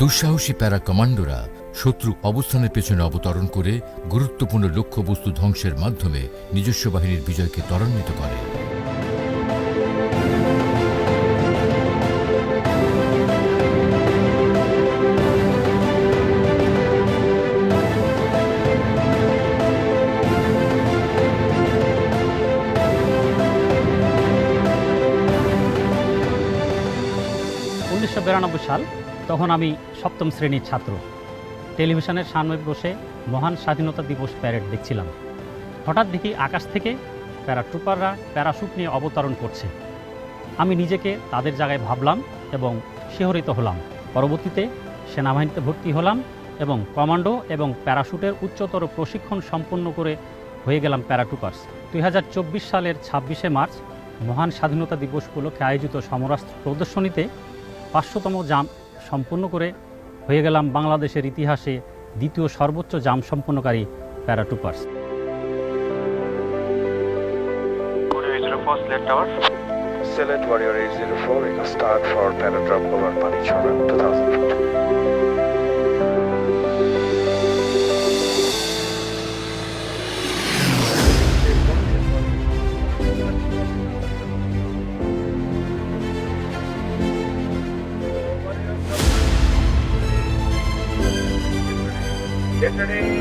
দুঃসাহসী প্যারা কমান্ডোরা শত্রু অবস্থানের পেছনে অবতরণ করে গুরুত্বপূর্ণ লক্ষ্যবস্তু ধ্বংসের মাধ্যমে নিজস্ব বাহিনীর বিজয়কে ত্বরান্বিত করে। উনিশশো বিরানব্বই সাল তখন আমি সপ্তম শ্রেণির ছাত্র। টেলিভিশনের সামনে বসে মহান স্বাধীনতা দিবস প্যারেড দেখছিলাম। হঠাৎ দেখি আকাশ থেকে প্যারাট্রুপাররা প্যারাশুট নিয়ে অবতরণ করছে। আমি নিজেকে তাদের জায়গায় ভাবলাম এবং শিহরিত হলাম। পরবর্তীতে সেনাবাহিনীতে ভর্তি হলাম এবং কমান্ডো এবং প্যারাশুটের উচ্চতর প্রশিক্ষণ সম্পন্ন করে হয়ে গেলাম প্যারাট্রুপার্স দুই সালের ছাব্বিশে মার্চ মহান স্বাধীনতা দিবস উপলক্ষে আয়োজিত সমরাস্ত্র প্রদর্শনীতে পাঁচশোতম জাম সম্পূর্ণ করে হয়ে গেলাম বাংলাদেশের ইতিহাসে দ্বিতীয় সর্বোচ্চ জাম সম্পন্নকারী প্যারাটুপার্স select Warrior 804, we can start for Paradrop over Panichuran 2014. Yesterday.